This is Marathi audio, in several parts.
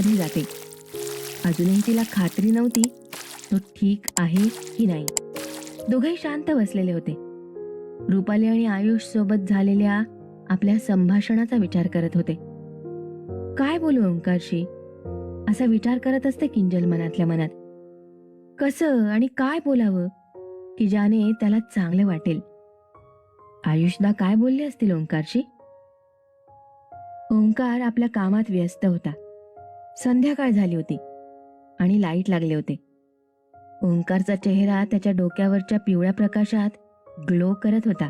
रूममध्ये जाते. अजूनही तिला खात्री नव्हती तो ठीक आहे की नाही. दोघेही शांत बसलेले होते. रुपाली आणि आयुष सोबत झालेल्या आपल्या संभाषणाचा विचार करत होते. काय बोलू ओंकारशी? असा विचार करत असते किंजल मनातल्या मनात. कसं आणि काय बोलावं की ज्याने त्याला चांगले वाटेल? आयुषदा काय बोलले असतील ओंकारशी? ओंकार आपल्या कामात व्यस्त होता. संध्याकाळ झाली होती आणि लाइट लागले होते. ओंकारचा चेहरा त्याच्या डोक्यावरच्या पिवळ्या प्रकाशात ग्लो करत होता.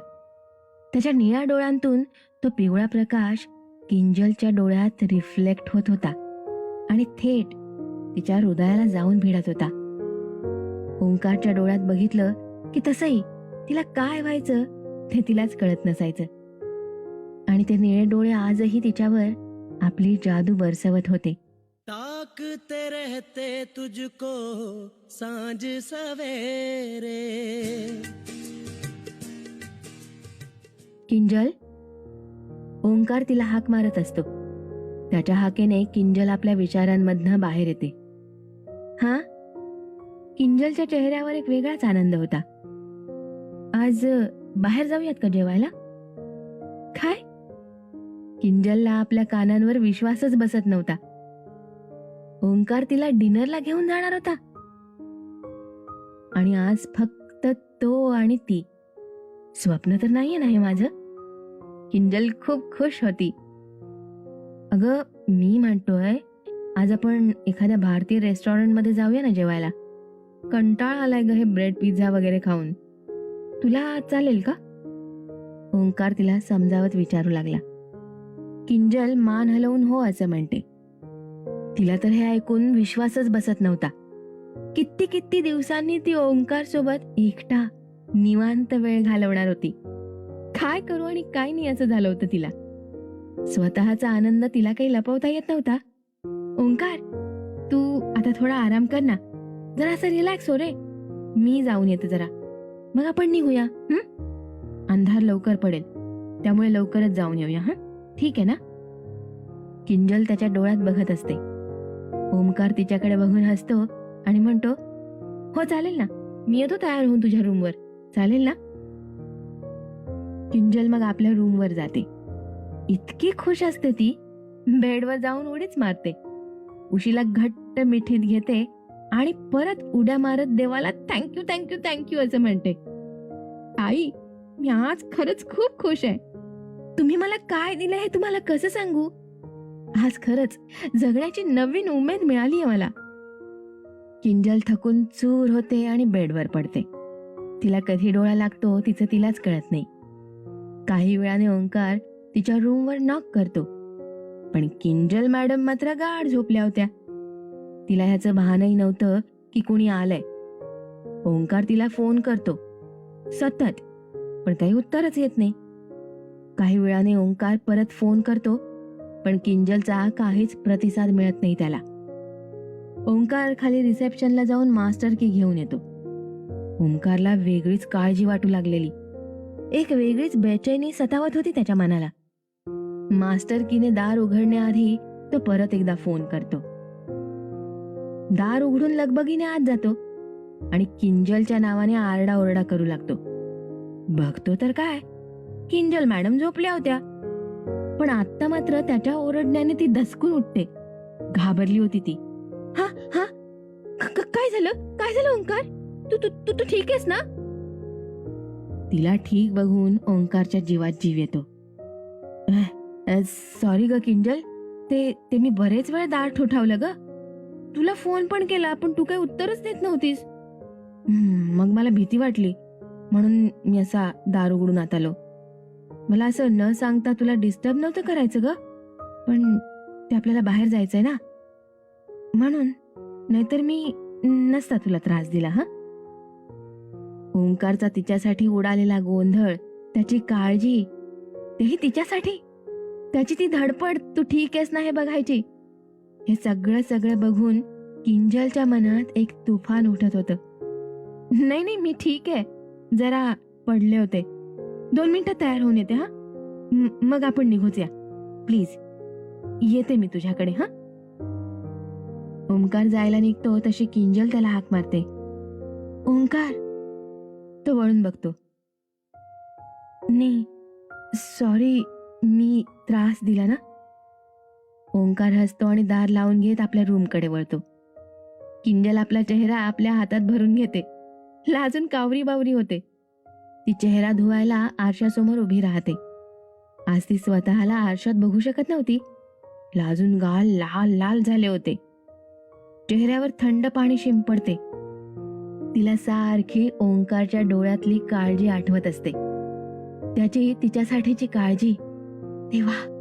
त्याच्या निळ्या डोळ्यांतून तो पिवळा प्रकाश किंजलच्या डोळ्यात रिफ्लेक्ट होत होता आणि थेट तिच्या हृदयाला जाऊन भिडत होता. ओंकारच्या डोळ्यात बघितलं की तसंही तिला काय व्हायचं ते तिलाच कळत नसायचं. आणि ते निळे डोळे आजही तिच्यावर आपली जादू बरसवत होते. ताकते रहते तुझको सांझ सवेरे। किंजल ओंकार तिला हाक मारत असतो. त्याच्या हाकेने किंजल आपल्या विचारांमधनं बाहेर येते. हा? किंजलच्या चेहऱ्यावर एक वेगळाच आनंद होता. आज बाहेर जाऊयात का जेवायला? काय? किंजलला आपल्या कानांवर विश्वासच बसत नव्हता. ओंकार तिला डिनरला घेऊन जाणार होता. आणि आज फक्त तो आणि ती. स्वप्न तर नाहीये ना हे माझं. किंजल खूप खुश होती. अगं मी म्हणतोय आज आपण एखाद्या भारतीय रेस्टॉरंटमध्ये जाऊया ना जेवायला. कंटाळा आलाय ग हे ब्रेड पिझ्झा वगैरे खाऊन. तुला चालेल का? ओंकार तिला समजावत विचारू लागला. किंजल मान हलवून हो असं म्हणते. तिला तर हे ऐकून विश्वासच बसत नव्हता. किती किती दिवसांनी ती ओंकार सोबत एकटा निवांत वेळ घालवणार होती. काय करू आणि काय नाही असं झालं होतं तिला. स्वतःचा आनंद तिला काही लपवता येत नव्हता. ओंकार तू आता थोडा आराम कर ना. जरा असं रिलॅक्स हो रे. मी जाऊन येते जरा. मग आपण निघूया अंधार लवकर पडेल. त्यामुळे लवकरच जाऊन येऊया हा? ठीक आहे ना? किंजल त्याच्या डोळ्यात बघत असते. ओमकार तिच्याकडे बघून हसतो आणि म्हणतो हो चालेल ना. मी येतो तयार होऊन तुझ्या रूमवर. चालेल ना? किंजल मग आपल्या रूमवर जाते. इतकी खुश असते ती. बेडवर जाऊन उडीच मारते. उशीला घट्ट मिठीत घेते आणि परत उड्या मारत देवाला थँक्यू थँक्यू थँक्यू असं म्हणते. आई मी आज खरंच खूप खुश आहे. तुम्ही मला काय दिलं हे तुम्हाला कसं सांगू? आज खरंच जगण्याची नवीन उमेद मिळाली आहे मला. किंजल थकून चूर होते आणि बेडवर पडते. तिला कधी डोळा लागतो तिचं तिलाच कळत नाही. काही वेळाने ओंकार तिच्या रूमवर नॉक करतो. पण किंजल मॅडम मात्र गाढ झोपल्या होत्या. तिला ह्याचं भानही नव्हतं की कुणी आलंय. ओंकार तिला फोन करतो. सतत पण काही उत्तरच येत नाही. काही वेळाने ओंकार परत फोन करतो. पण किंजलचा काहीच प्रतिसाद मिळत नाही त्याला. ओंकार खाली रिसेप्शनला जाऊन मास्टर की घेऊन येतो. ओंकारला वेगळीच काळजी वाटू लागलेली. एक वेगळीच बेचैनी सतावत होती त्याच्या मनाला. मास्टर कीने दार उघडण्याआधी तो परत एकदा फोन करतो. दार उघडून लगबगीने आत जातो आणि किंजलच्या नावाने आरडाओरडा करू लागतो. बघतो तर काय? किंजल मॅडम झोपल्या होत्या. पण आत्ता मात्र त्याच्या ओरडण्याने ती धसकून उठते. घाबरली होती ती. हा हा? काय झालं? काय झालं ओंकार? तू तू तू तू ठीक आहेस ना? तिला ठीक बघून ओंकारच्या जीवात जीव येतो. सॉरी ग किंजल. ते ते मी बरेच वेळ दार ठोठावलं ग. तुला फोन पण केला पण तू काही उत्तरच देत नव्हतीस. मग मला भीती वाटली. म्हणून मी असा दार उघडून आत आलो. मला असं न सांगता तुला डिस्टर्ब नव्हतं करायचं ग? पण ते आपल्याला बाहेर जायचंय ना? म्हणून नाहीतर मी नसता तुला त्रास दिला हा? ओंकारचा तिच्यासाठी उडालेला गोंधळ त्याची काळजी तेही तिच्यासाठी? त्याची ती धडपड तू ठीक आहेस ना हे बघायची? हे सगळं सगळं बघून किंजलच्या मनात एक तुफान उठत होतं. नाही नाही मी ठीक आहे. जरा पडले होते. दोन मिनिटं तयार होऊन येते हा? मग आपण निघूच या प्लीज येते मी तुझ्याकडे हा? ओंकार जायला निघतो तशी किंजल त्याला हाक मारते. ओंकार! तो वळून बघतो. नाही सॉरी मी त्रास दिला ना? ओंकार हसतो आणि दार लावून घेत आपल्या रूमकडे वळतो. किंजल आपला चेहरा आपल्या हातात भरून घेते. लाजून कावरी बावरी होते. ती चेहरा धुवायला आरशासमोर उभी राहते. आज ती स्वतःला आरशात बघू शकत नव्हती. लाजून गाल लाल लाल झाले होते. चेहऱ्यावर थंड पाणी शिंपडते. तिला सारखी ओंकारच्या डोळ्यातली काळजी आठवत असते. त्याची तिच्यासाठीची काळजी तेव्हा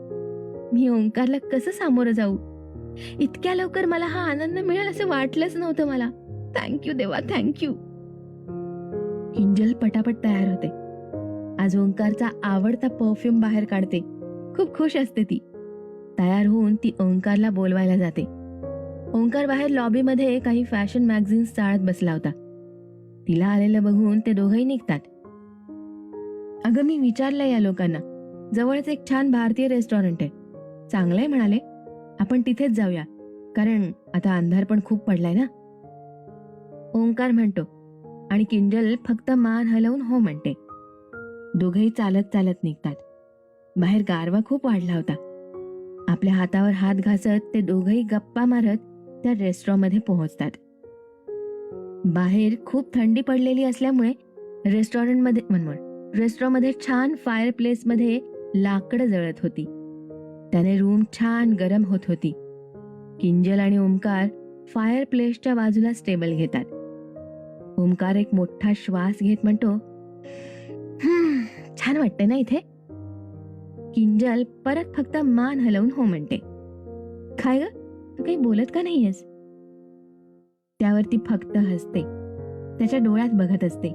मी ओंकारला कसं सामोरं जाऊ? इतक्या लवकर मला हा आनंद मिळेल असं वाटलंच नव्हतं मला. थँक्यू देवा थँक्यू किंजल पटापट तयार होते. आज ओंकारचा आवडता परफ्यूम बाहेर काढते. खूप खुश असते ती. तयार होऊन ती ओंकारला बोलवायला जाते. ओंकार बाहेर लॉबीमध्ये काही फॅशन मॅगझिन्स चाळत बसला होता. तिला आलेलं बघून ते दोघंही निघतात. अगं मी विचारलं या लोकांना. जवळच एक छान भारतीय रेस्टॉरंट आहे. चांगलंय म्हणाले. आपण तिथेच जाऊया. कारण आता अंधार पण खूप पडलाय ना? ओंकार म्हणतो आणि किंजल फक्त मान हलवून हो म्हणते. दोघेही चालत चालत निघतात. बाहेर गारवा खूप वाढला होता. आपल्या हातावर हात घासत ते दोघेही गप्पा मारत त्या रेस्टॉरंटमध्ये पोहोचतात. बाहेर खूप थंडी पडलेली असल्यामुळे रेस्टॉरंटमध्ये मनमोड रेस्टॉरंटमध्ये छान फायर प्लेसमध्ये लाकडं जळत होती. त्याने रूम छान गरम होत होती. किंजल आणि ओंकार फायर प्लेसच्या बाजूला स्टेबल घेतात. ओंकार एक मोठा श्वास घेत म्हणतो छान वाटते ना इथे? किंजल परत फक्त मान हलवून हो म्हणते काय ग तू काही बोलत का नाहीयेस? त्यावरती फक्त हसते त्याच्या डोळ्यात बघत असते.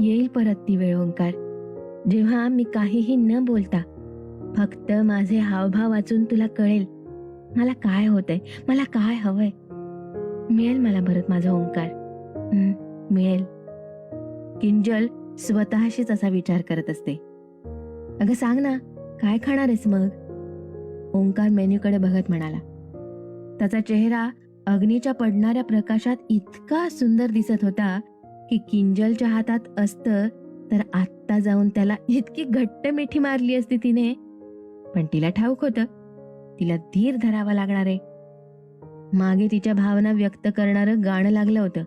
येईल परत ती वेळ ओंकार. जेव्हा मी काहीही न बोलता फक्त माझे हावभाव वाचून तुला कळेल मला काय होतंय मला काय हवंय मिळेल मला परत माझा ओंकार. मिळेल. किंजल स्वतःशीच असा विचार करत असते. अगं सांग ना काय खाणार आहेस मग? ओंकार मेन्यूकडे बघत म्हणाला. त्याचा चेहरा अग्नीच्या पडणाऱ्या प्रकाशात इतका सुंदर दिसत होता की किंजलच्या हातात असतं तर आत्ता जाऊन त्याला इतकी घट्ट मिठी मारली असती तिने. पण तिला ठाऊक होतं तिला धीर धरावा लागणार आहे. मागे तिच्या भावना व्यक्त करणारं गाणं लागलं होतं.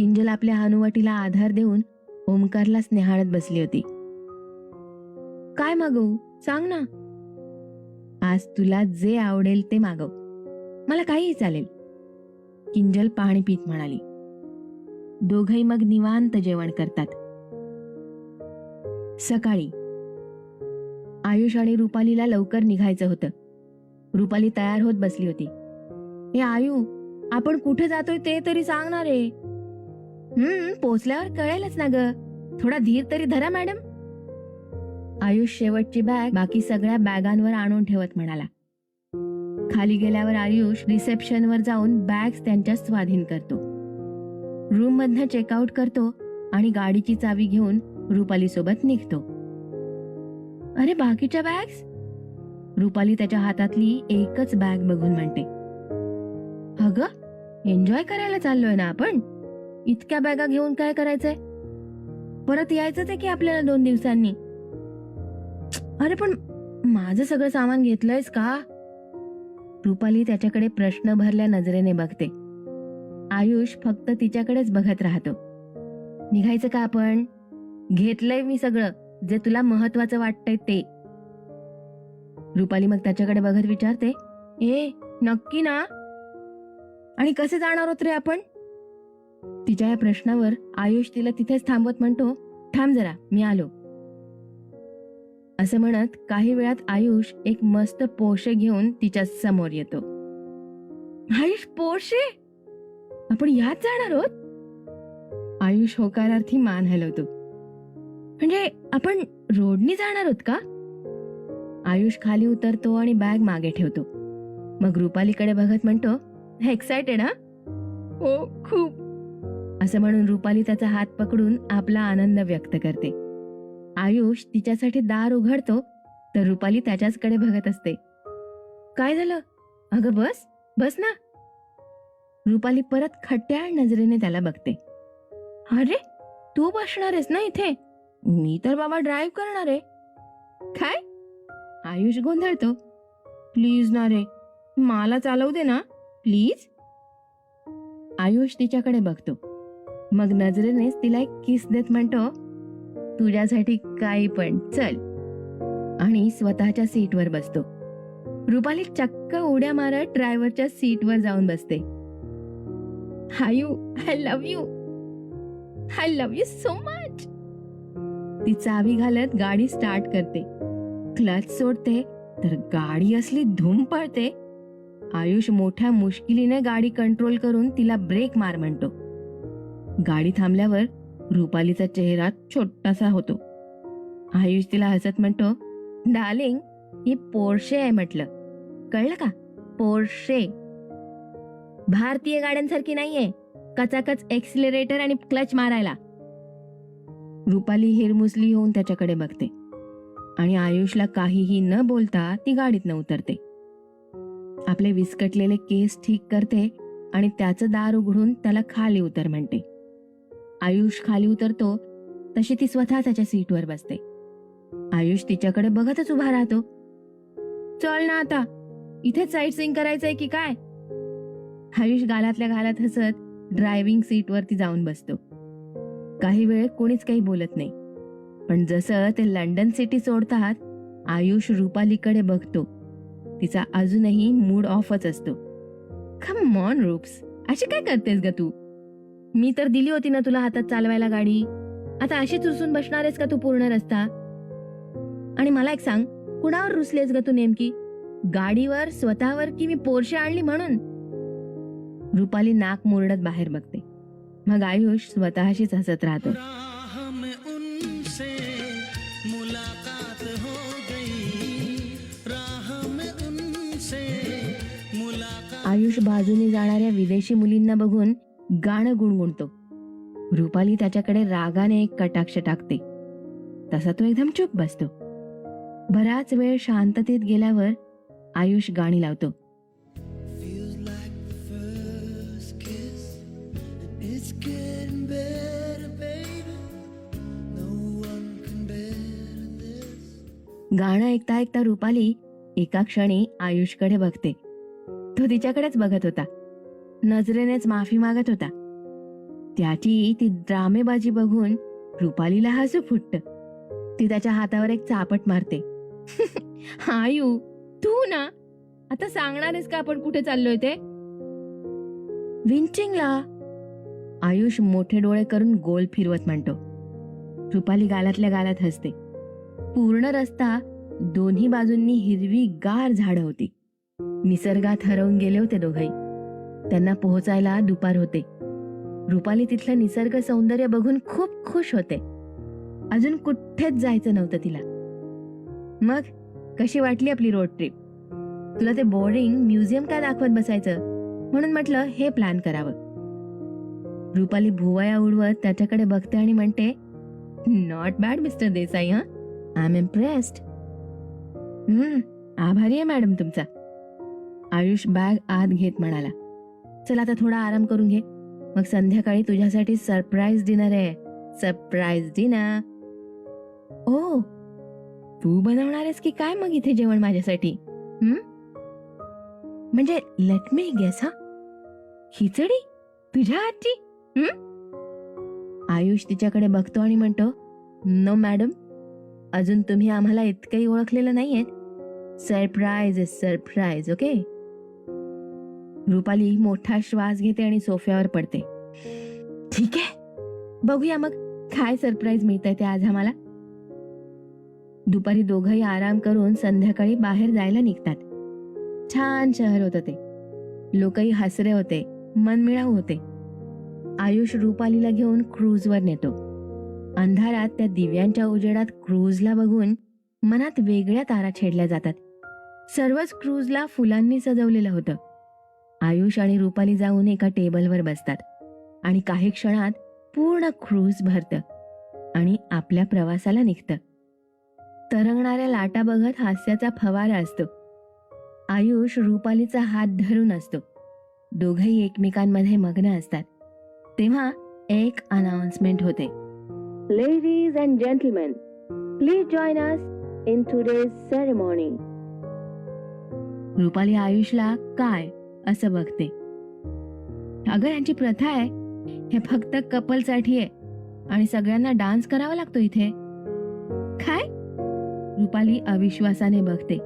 किंजल आपल्या हनुवटीला आधार देऊन ओमकारला स्नेहाळत बसली होती. काय मागवू? सांग ना. आज तुला जे आवडेल ते मागव. मला काहीही चालेल. किंजल पाणी पीत म्हणाली. दोघही मग निवांत जेवण करतात. सकाळी. आयुष आणि रुपालीला लवकर निघायचं होतं. रुपाली तयार होत बसली होती. हे आयु आपण कुठे जातोय ते तरी सांगणार आहे हम्म पोचल्यावर कळेलच ना ग. थोडा धीर तरी धरा मॅडम. आयुष शेवटची बॅग बाकी सगळ्या बॅगांवर आणून ठेवत म्हणाला. खाली गेल्यावर आयुष रिसेप्शनवर जाऊन बॅग्स त्यांच्या स्वाधीन करतो. रूम मधनं चेकआउट करतो आणि गाडीची चावी घेऊन रुपाली सोबत निघतो. अरे बाकीच्या बॅग्स? रुपाली त्याच्या हातातली एकच बॅग बघून म्हणते. अग एन्जॉय करायला चाललोय ना आपण? इतक्या बॅगा घेऊन काय करायचंय? परत यायचंच आहे की आपल्याला दोन दिवसांनी? अरे पण माझं सगळं सामान घेतलंयस का? रुपाली त्याच्याकडे प्रश्न भरल्या नजरेने बघते. आयुष फक्त तिच्याकडेच बघत राहतो. निघायचं का आपण? घेतलंय मी सगळं. जे तुला महत्वाचं वाटतंय ते. रुपाली मग त्याच्याकडे बघत विचारते ए नक्की ना? आणि कसे जाणार होत रे आपण? तिच्या या प्रश्नावर आयुष तिला तिथेच थांबवत म्हणतो थांब जरा मी आलो. असं म्हणत काही वेळात आयुष एक मस्त पोषे घेऊन तिच्या समोर येतो. आयुष पोषे आपण यात जाणार आहोत? आयुष होकारार्थी मान हलवतो. म्हणजे आपण रोडनी जाणार आहोत का? आयुष खाली उतरतो आणि बॅग मागे ठेवतो. मग रुपालीकडे बघत म्हणतो एक्सायटेड हा? हो खूप असं म्हणून रुपाली त्याचा हात पकडून आपला आनंद व्यक्त करते. आयुष तिच्यासाठी दार उघडतो तर रुपाली त्याच्याचकडे बघत असते. काय झालं? अगं बस बस ना. रुपाली परत खट्याळ नजरेने त्याला बघते. अरे तू बसणार आहेस ना इथे? मी तर बाबा ड्राईव्ह करणार आहे. काय? आयुष गोंधळतो. प्लीज ना रे मला चालवू दे ना प्लीज. आयुष तिच्याकडे बघतो. मग नजरेनेच तिला एक किस देत म्हणतो तुझ्यासाठी काही पण चल. आणि स्वतःच्या सीटवर बसतो. रुपाली चक्क उड्या मारत ड्रायव्हरच्या सीटवर जाऊन बसते. Hi you I love you. I love you so much. ती चावी घालत गाडी स्टार्ट करते. क्लच सोडते तर गाडी असली धूम पळते आयुष मोठ्या मुश्किलीने गाडी कंट्रोल करून तिला ब्रेक मार म्हणतो. गाडी थांबल्यावर रुपालीचा चेहरा छोटासा होतो. आयुष तिला हसत म्हणतो डार्लिंग ही पोर्शे आहे म्हटलं. कळलं का? पोर्शे भारतीय गाड्यांसारखी नाहीये. कचाकच एक्सिलरेटर आणि क्लच मारायला. रुपाली हिरमुसली होऊन त्याच्याकडे बघते. आणि आयुषला काहीही न बोलता ती गाडीतनं उतरते. आपले विस्कटलेले केस ठीक करते आणि त्याचं दार उघडून त्याला खाली उतर म्हणते. आयुष खाली उतरतो तशी ती स्वतः त्याच्या सीटवर बसते. आयुष तिच्याकडे बघतच उभा राहतो. चल ना आता इथेच साईट सिंग करायचंय की काय? आयुष गालातल्या गालात हसत ड्रायव्हिंग सीटवरती जाऊन बसतो. काही वेळ कोणीच काही बोलत नाही. पण जसं ते लंडन सिटी सोडतात आयुष रुपालीकडे बघतो. तिचा अजूनही मूड ऑफच असतो. खम मॉन रूप्स अशी काय करतेस ग तू? मी तर दिली होती ना तुला हातात चालवायला गाडी. आता अशीच रुसून बसणार आहेस का तू पूर्ण रस्ता? आणि मला एक सांग कुणावर रुसलेस ग तू नेमकी? गाडीवर स्वतःवर की मी पोरशे आणली म्हणून? रुपाली नाक मुरडत बाहेर बघते. मग आयुष स्वतःशीच हसत राहतो. आयुष बाजूने जाणाऱ्या विदेशी मुलींना बघून गाणं गुणगुणतो. रुपाली त्याच्याकडे रागाने एक कटाक्ष टाकते. तसा तो एकदम चूप बसतो. बराच वेळ शांततेत गेल्यावर आयुष गाणी लावतो. गाणं ऐकता ऐकता रुपाली एका क्षणी आयुषकडे बघते. तो तिच्याकडेच बघत होता. नजरेनेच माफी मागत होता. त्याची ती ड्रामेबाजी बघून रुपालीला हसू फुटत. ती त्याच्या हातावर एक चापट मारते. आयू तू ना? आता सांगणार आहेस का आपण कुठे चाललोय ते? विंचिंगला. आयुष मोठे डोळे करून गोल फिरवत म्हणतो. रुपाली गालातल्या गालात हसते. पूर्ण रस्ता दोन्ही बाजूंनी हिरवी गार झाडं होती. निसर्गात हरवून गेले होते दोघही. त्यांना पोहोचायला दुपार होते. रुपाली तिथलं निसर्ग सौंदर्य बघून खूप खुश होते. अजून कुठेच जायचं नव्हतं तिला. मग कशी वाटली आपली रोड ट्रिप तुला ते बोर्डिंग म्युझियम काय दाखवत बसायचं? म्हणून म्हटलं हे प्लॅन करावं. रुपाली भुवया उडवत त्याच्याकडे बघते आणि म्हणते नॉट बॅड मिस्टर देसाई हा? आय एम इम्प्रेस्ड हम्म आभारी आहे मॅडम तुमचा. आयुष बॅग आत घेत म्हणाला. चल आता थोडा आराम करून घे. मग संध्याकाळी तुझ्यासाठी सरप्राईज डिनर आहे. सरप्राईज डिनर ओ तू बनवणार आहेस की काय मग इथे जेवण माझ्यासाठी? म्हणजे लेट मी गेस हा? खिचडी? तुझ्या आजची आयुष तिच्याकडे बघतो आणि म्हणतो नो मॅडम अजून तुम्ही आम्हाला इतकंही ओळखलेलं नाहीये surprise is surprise okay Rupali मोठा श्वास घेते आणि सोफ्यावर पडते. ठीक आहे. बघूया मग. काय सरप्राईज मिळतंय ते आज आम्हाला? दुपारी दोघंही आराम करून संध्याकाळी बाहेर जायला निघतात. छान शहर होतं ते. लोकही हसरे होते मनमिळाऊ होते. आयुष रुपालीला घेऊन क्रूजवर नेतो. अंधारात त्या दिव्यांच्या उजेडात क्रूजला बघून मनात वेगळ्या तारा छेडल्या जातात. सर्वच क्रूजला फुलांनी सजवलेलं होतं. आयुष आणि रुपाली जाऊन एका टेबलवर बसतात आणि काही क्षणात पूर्ण क्रूज भरतं आणि आपल्या प्रवासाला निघतं. तरंगणाऱ्या लाटा बघत हास्याचा फवारा असतो. आयुष रुपालीचा हात धरून असतो. दोघही एकमेकांमध्ये मग्न असतात. तेव्हा एक अनाउन्समेंट होते. Ladies and gentlemen please join us in today's ceremony Rupali आयुषला काय असं बघते. अगं यांची प्रथा आहे. हे फक्त कपलसाठी आहे. आणि सगळ्यांना डान्स करावा लागतो इथे. काय? रुपाली अविश्वासाने बघते.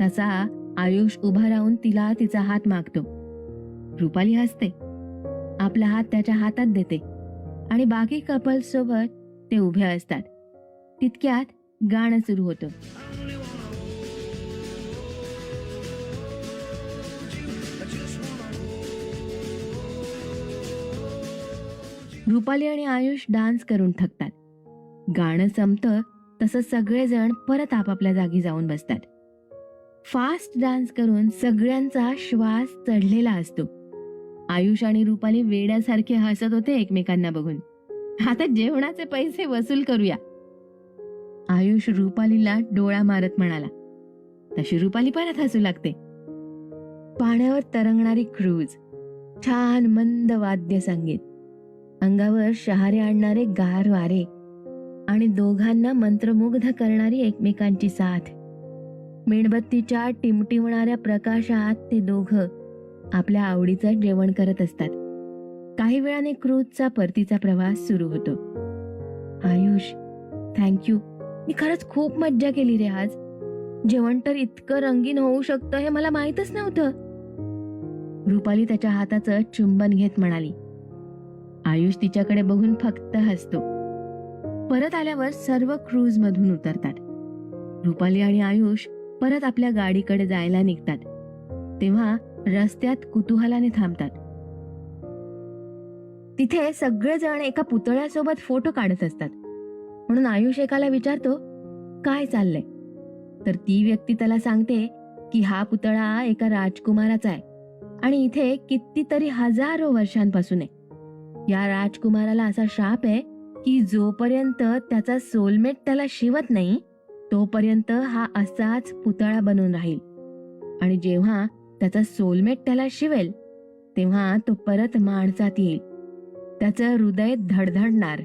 तसा आयुष उभा राहून तिला तिचा हात मागतो. रुपाली हसते. आपला हात त्याच्या हातात देते. आणि बाकी कपल्स सोबत ते उभे असतात. तितक्यात गाणं सुरू होतं. रुपाली आणि आयुष डान्स करून थकतात. गाणं संपतं तसं सगळेजण परत आपापल्या जागी जाऊन बसतात. फास्ट डान्स करून सगळ्यांचा श्वास चढलेला असतो. आयुष आणि रुपाली वेड्यासारखे हसत होते एकमेकांना बघून. आता जेवणाचे पैसे वसूल करूया. आयुष रुपालीला डोळा मारत म्हणाला. तशी रुपाली परत हसू लागते. पाण्यावर तरंगणारी क्रूज. छान मंद वाद्य संगीत अंगावर शहारे आणणारे गार वारे आणि दोघांना मंत्रमुग्ध करणारी एकमेकांची साथ. मेणबत्तीच्या टिमटिमणाऱ्या प्रकाशात ते दोघं आपल्या आवडीचं जेवण करत असतात. काही वेळाने क्रूजचा परतीचा प्रवास सुरू होतो. आयुष थँक्यू मी खरंच खूप मज्जा केली रे आज. जेवण तर इतकं रंगीन होऊ शकतं हे मला माहीतच नव्हतं. रुपाली त्याच्या हाताचं चुंबन घेत म्हणाली. आयुष तिच्याकडे बघून फक्त हसतो. परत आल्यावर सर्व क्रूज मधून उतरतात. रुपाली आणि आयुष परत आपल्या गाडीकडे जायला निघतात. तेव्हा रस्त्यात कुतूहलाने थांबतात. तिथे सगळेजण एका पुतळ्यासोबत फोटो काढत असतात. म्हणून आयुष एकाला विचारतो काय चाललंय? तर ती व्यक्ती त्याला सांगते की हा पुतळा एका राजकुमाराचा आहे आणि इथे कितीतरी हजारो वर्षांपासून आहे. या राजकुमाराला असा शाप आहे की जोपर्यंत त्याचा सोलमेट त्याला शिवत नाही तोपर्यंत हा असाच पुतळा बनून राहील. आणि जेव्हा त्याचा सोलमेट त्याला शिवेल तेव्हा तो परत माणसात येईल. त्याचं हृदय धडधडणार.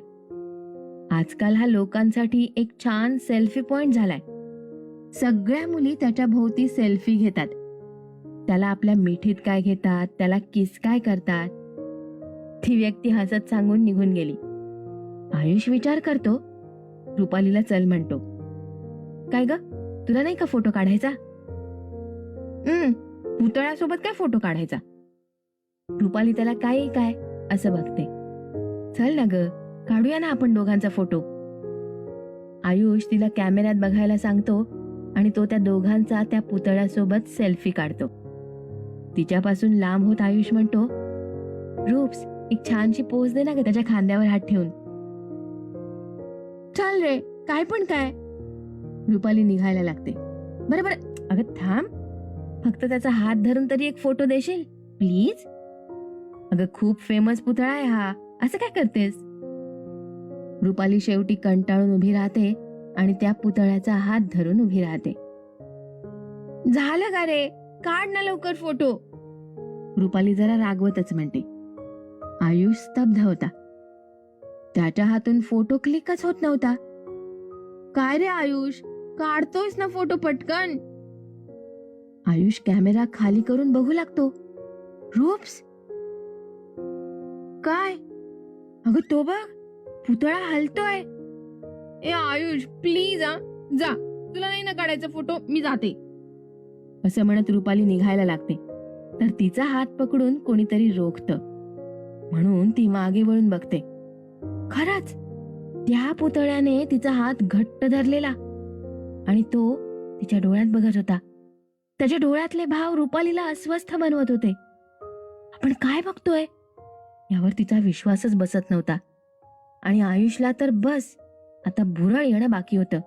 आजकाल हा लोकांसाठी एक छान सेल्फी पॉइंट झालाय. सगळ्या मुली त्याच्या भोवती सेल्फी घेतात. त्याला आपल्या मिठीत काय घेतात त्याला किस काय करतात ती व्यक्ती हसत सांगून निघून गेली. आयुष विचार करतो. रुपालीला चल म्हणतो. काय ग? तुला नाही का फोटो काढायचा? हम्म. पुतळ्यासोबत काय फोटो काढायचा? रुपाली त्याला काय काय? असं बघते. चल ना ग. काढूया ना आपण दोघांचा फोटो. आयुष तिला कॅमेऱ्यात बघायला सांगतो आणि तो त्या दोघांचा त्या पुतळ्यासोबत सेल्फी काढतो. तिच्यापासून लांब होत आयुष म्हणतो रूप्स एक छानशी पोज दे ना ग त्याच्या खांद्यावर हात ठेवून. चाल रे काय पण काय. रुपाली निघायला लागते. बरं बरं. अगं थांब. फक्त त्याचा हात धरून तरी एक फोटो देशील? प्लीज. अगं खूप फेमस पुतळा आहे हा. असं काय करतेस? रुपाली शेवटी कंटाळून उभी राहते आणि त्या पुतळ्याचा हात धरून उभी राहते. झालं का रे? काढ ना लवकर फोटो. रुपाली जरा रागवतच म्हणते. आयुष स्तब्ध होता. त्याच्या हातून फोटो क्लिकच होत नव्हता. काय रे आयुष? काढतोयस ना फोटो पटकन. आयुष कॅमेरा खाली करून बघू लागतो. रूप्स? काय? अगं तो बघ. पुतळा हलतोय. ए आयुष प्लीज आ जा. तुला नाही ना काढायचा फोटो? मी जाते. असं म्हणत रुपाली निघायला लागते. तर तिचा हात पकडून कोणीतरी रोखतं. म्हणून ती मागे वळून बघते. खरंच त्या पुतळ्याने तिचा हात घट्ट धरलेला आणि तो तिच्या डोळ्यात बघत होता. त्याच्या डोळ्यातले भाव रुपालीला अस्वस्थ बनवत होते. आपण काय बघतोय? यावर तिचा विश्वासच बसत नव्हता. आणि आयुषला तर बस आता भुरळ येणं बाकी होतं.